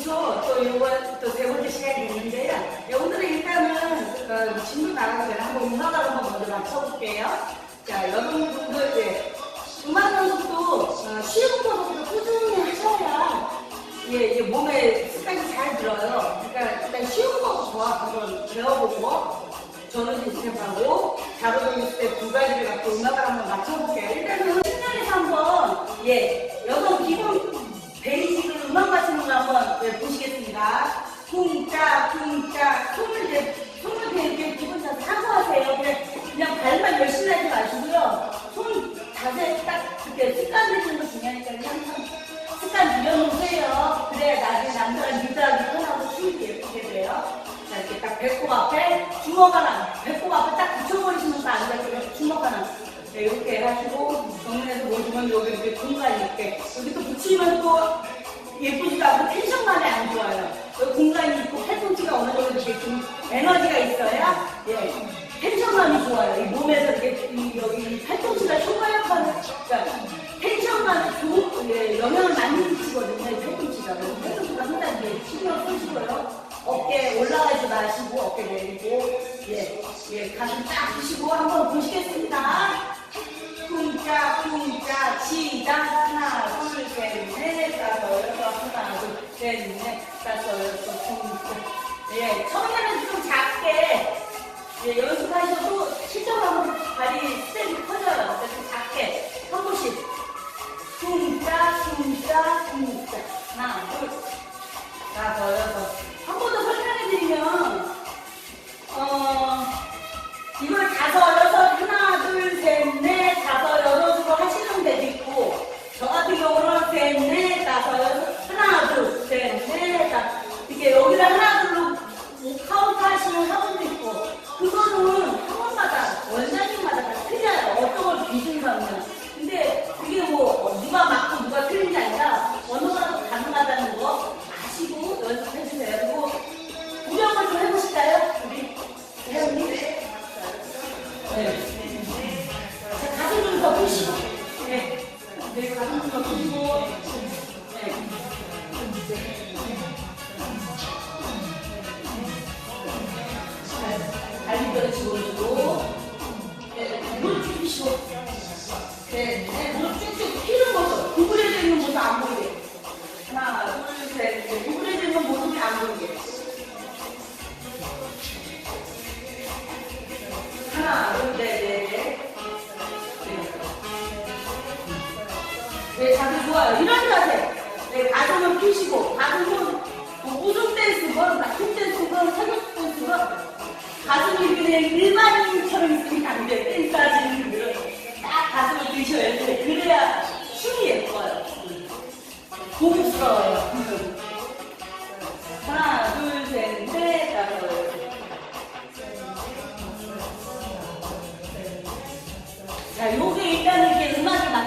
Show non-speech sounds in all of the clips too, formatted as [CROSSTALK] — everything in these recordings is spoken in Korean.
기초 또 이번 또세 번째 시간이 있는데요. 네, 오늘은 일단은 어, 진도 나가기 전에 한번 음악을 한번 먼저 맞춰볼게요. 자, 여러분들 예, 음악 연습도 어, 쉬운 것부터 꾸준히 하셔야 예, 이게 몸에 습관이 잘 들어요. 그러니까 일단 쉬운 거부터 한번 배워보고 저는 연습하고 자료도 있을 때 두 가지를 갖고 음악을 한번 맞춰볼게요. 일단은 신나에서 한번 예, 그래야 나중에 남자가 리드하기 편하고 춤이 예쁘게 돼요. 자, 이렇게 딱 배꼽 앞에 주먹 하나, 배꼽 앞에 딱 붙여버리시면 다 앉아있어요. 주먹 하나. 네, 이렇게 하시고, 정면에서 보시면 여기 이렇게 공간이 있게. 여기 또 붙이면 또 예쁘지도 않고 텐션감이 안 좋아요. 여기 공간이 있고 팔꿈치가 어느 정도 이렇게 좀 에너지가 있어야, 예, 텐션감이 좋아요. 이 몸에서 이렇게, 이, 여기 이 팔꿈치가 효과역하는, 그러니까 텐션감이 좋은, 예, 영향을 많이 미치거든요. 이 팔꿈치가. 그래서 팔꿈치가 상당히 이제 신경 쓰시고요. 어깨 올라가지 마시고, 어깨 내리고, 예, 예, 가슴 딱 펴시고 한번 보시겠습니다. 다섯, 여섯, 하나, 둘, 셋, 넷, 다섯, 여섯으로 하시는 데도 있고, 저 같은 경우는 셋, 넷, 다섯, 여섯, 하나, 둘, 셋, 넷, 다섯. 이렇게 여기를 하나, 둘로 카운트 하시는 학원도 있고, 그거는 학원마다, 원장님마다 다 틀려요. 어떤 걸 기준 삼는. 근데 그게 뭐, 누가 맞고 누가 틀린 게 아니라, 거라도 가능하다는 거 하나, 넷. 네, 자세 좋아요. 이런 자세. 네, 가슴을 펴시고, 가슴은 뭐 무슨 댄스건, 힙 댄스건, 사격 댄스건, 가슴이 그냥 일반인처럼 있으면 안 돼. 댄스 하시는 분들은 딱 가슴을 드셔야 돼. 그래야 춤이 예뻐요. 고급스러워요.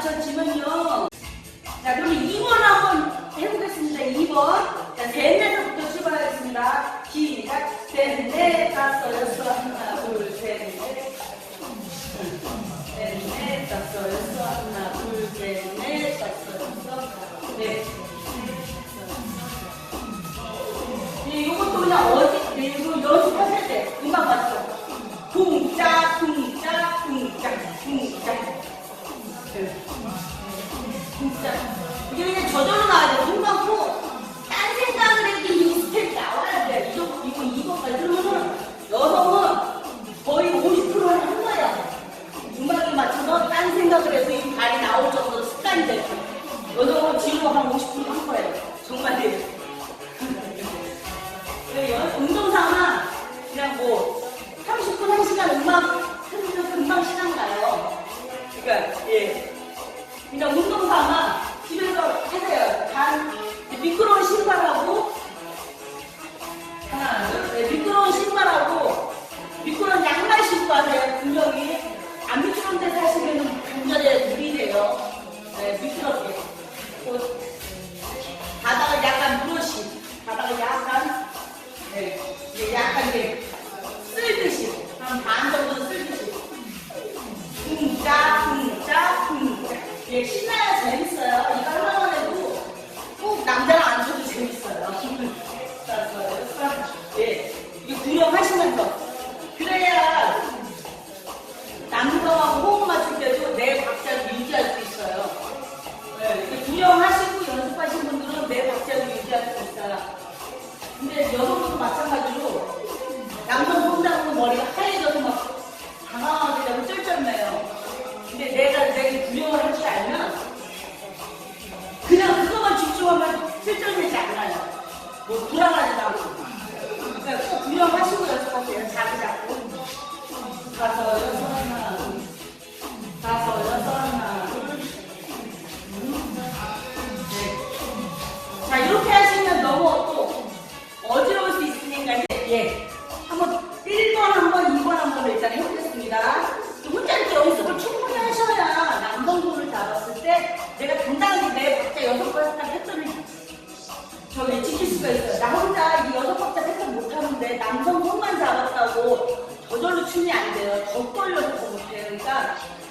맞춰지면요. 자, 그럼 2번 한번 해보겠습니다. 2번. 자, 셋, 넷부터 출발하겠습니다. 시작. 셋, 넷, 다섯, 하나, 둘, 셋, 넷. 셋, 넷, 다섯, 여섯, 하나, 둘, 셋, 넷, 다섯, 여섯, 넷. 네, 요것도 그냥 어디, 네, 이거 연습하실 때 음악 맞죠? 쿵짝, 쿵 이게 그냥 저절로 나와야 돼. 눈 감고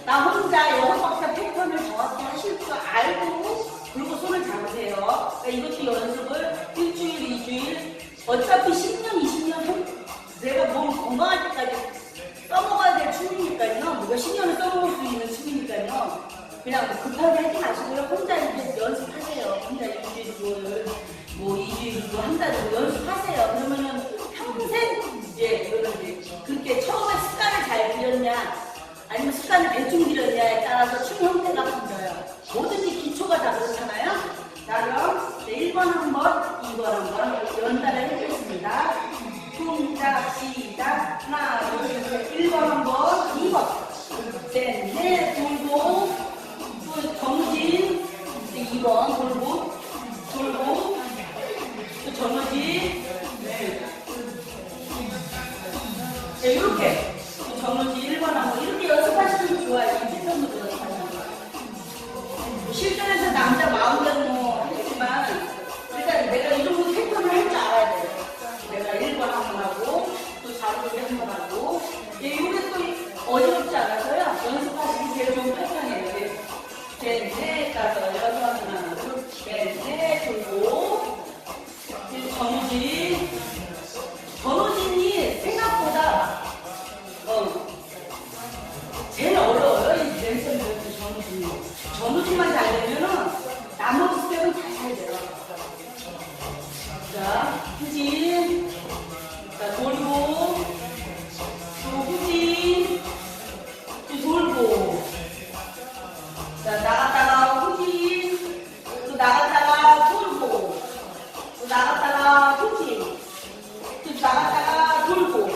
나 혼자 박자 패턴을 정확히 하실 줄 알고 그리고 손을 잡으세요. 그러니까 이것도 연습을 일주일, 이주일 어차피 10년, 20년 한- 내가 몸 건강할 때까지 써먹어야 될 춤이니까요. 뭐 몇십 년을 써먹을 수 있는 춤이니까요. 그냥 뭐 급하게 하지 마시고요. 혼자 이제 연습하세요. 혼자 일주일, 뭐 2주일, 뭐 한달 정도 들였냐에 따라서 춤 형태가 바뀌어요. 뭐든지 기초가 다 그렇잖아요. 자 그럼 이제 1번 한 번, 2번 한 번 연달아 해보겠습니다. 동작 시작 하나 둘 셋 1번 한 번, 2번 셋 넷 돌고 또 정진 이제 2번 돌고 돌고 또 전원지 네. 네, 이렇게 또 전원지 1번 하고 이렇게 연습하시는 게 좋아요. 이 패턴으로 연습하시는 거. 실전에서 남자 마음대로 뭐 하겠지만 일단 내가 이 정도 패턴을 할 줄 알아야 돼요. 내가 1번 한 번 하고 또 자르기 한번 하고 예, 이게 또 어지럽지 않아서요. 연습하시기 제일 좋은 나갔다가 또 나갔다가 돌고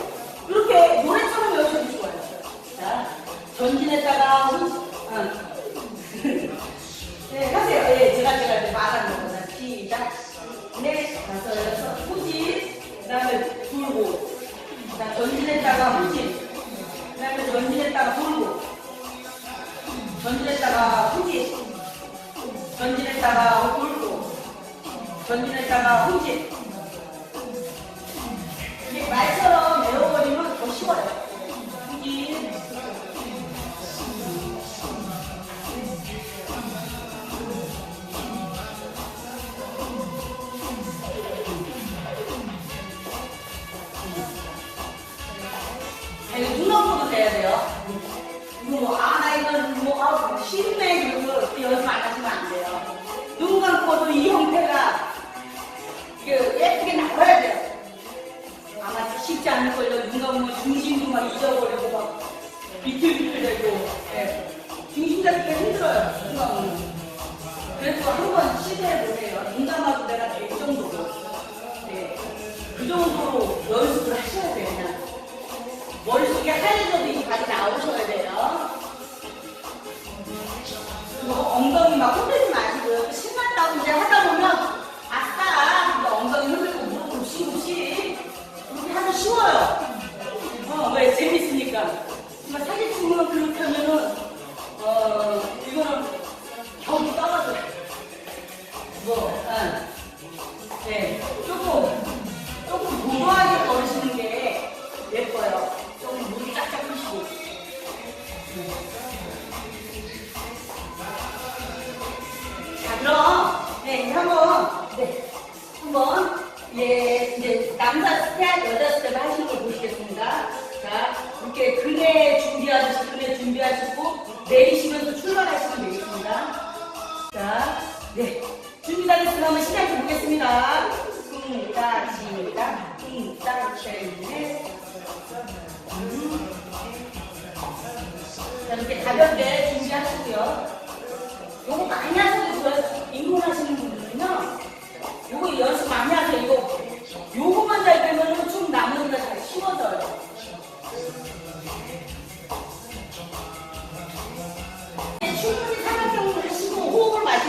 이렇게 노래처럼 외우셔도 좋아요 자 전진했다가 후진. 아. 네 하세요 예 제가 제가 말하는 거다 시작 네 다섯 여섯 후진 그 다음에 돌고 자 전진했다가 후진. 그 다음에 전진했다가 돌고 전진했다가 후진. 전진했다가 돌고 전진했다가 후진 말처럼 외워버리면 더 쉬워요 아, 이거 눈 넘어도 돼야 돼요. 이거 뭐, 아, 나 이건 뭐, 아, 쉽네. 이거 연습 안 하시면 안 돼요. 눈 감고도 이 형태가 눈 감으면 중심도 막 잊어버리고 막 비틀비틀대고, 예. 중심 잡기가 힘들어요. 눈 감으면. 그래서 한번 시도해보세요. 눈 감아도 내가 될 정도로. 네. 그 정도로 연습을 하셔야 돼요. 머릿속에 하얘져도 이 발이 나오셔야 돼요. 그리고 엉덩이 막 흔들지 마시고요. 신났다고 이제 하다 보면 아싸! 엉덩이 흔들고 무릎 굽시굽시 그렇게 하면 쉬워요. 어, 왜? 재밌으니까. 정말 사진 찍으면 그렇게 하면은 어, 이거는 격이 떨어져요. 뭐, 응. 네, 조금, 조금 도도하게 걸으시는 게 예뻐요. 조금 물이 짝짝 푸시고. 자, 그럼, 네, 이제 한 번, 네, 한 번, 예, 이제 남자 스텝, 여자 스텝 보시겠습니다. 네, 그때 준비하셨을 때 네, 준비하시고 내리시면서 네, 출발하시면 되겠습니다. 자, 네. 준비 다 됐으면 한번 시작해 보겠습니다. 시작, 시작, 시작, 자, 이렇게 가볍게 준비하시고요. 요거 많이 하셔도 좋아요. 인공하시는 분들은요. 요거 연습 많이 하세요. 이거, 요거만 잘 되면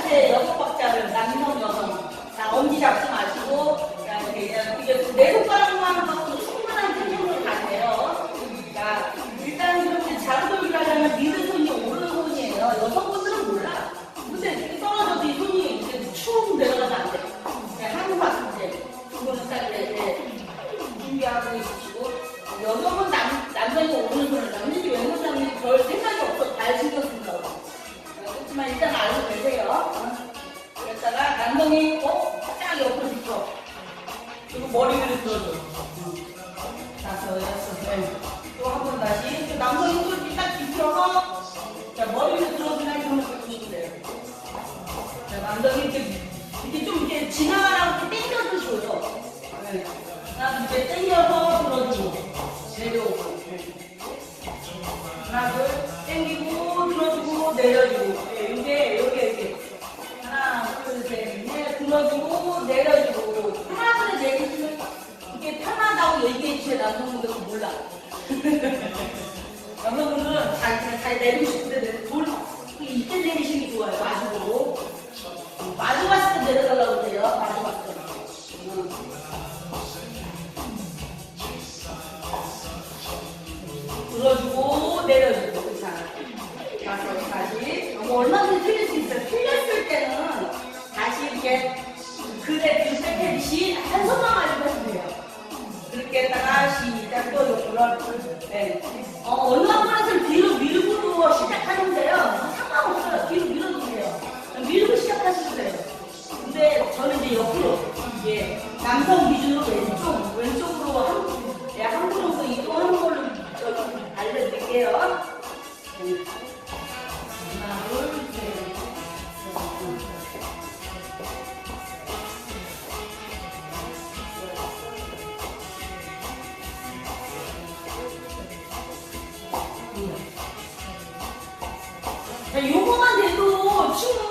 전체 여섯 박자를 남성 여성. 자 엄지 잡지 마시고 자 이렇게 이제 내 손가락만 갖고 충분한 텐션을 가세요. 자 일단 그렇게 자극을 하려면 리듬 또한 번 다시. 남성 힘으로 딱 뒤틀어서 자, 머리를 들어주나 이런 거 보시면 돼요. 자, 남성이 이렇게, 이렇게 좀 이렇게 지나가라고 땡겨주셔요 네. 나 이제 땡겨서 이게 제 남성분들은 몰라. [LAUGHS] 남성분들은 잘, 그냥 잘 내리고 싶은데 내리고 이때 내리시는 좋아요. 마주고. 마주 봤을 때 내려달라고 그래요. 마주 봤을 때. 들어주고 내려주고. 그 자, 다시, 다시. 뭐 얼마든지 틀리 네. 어, 얼마 요거만 돼도 춤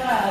Claro.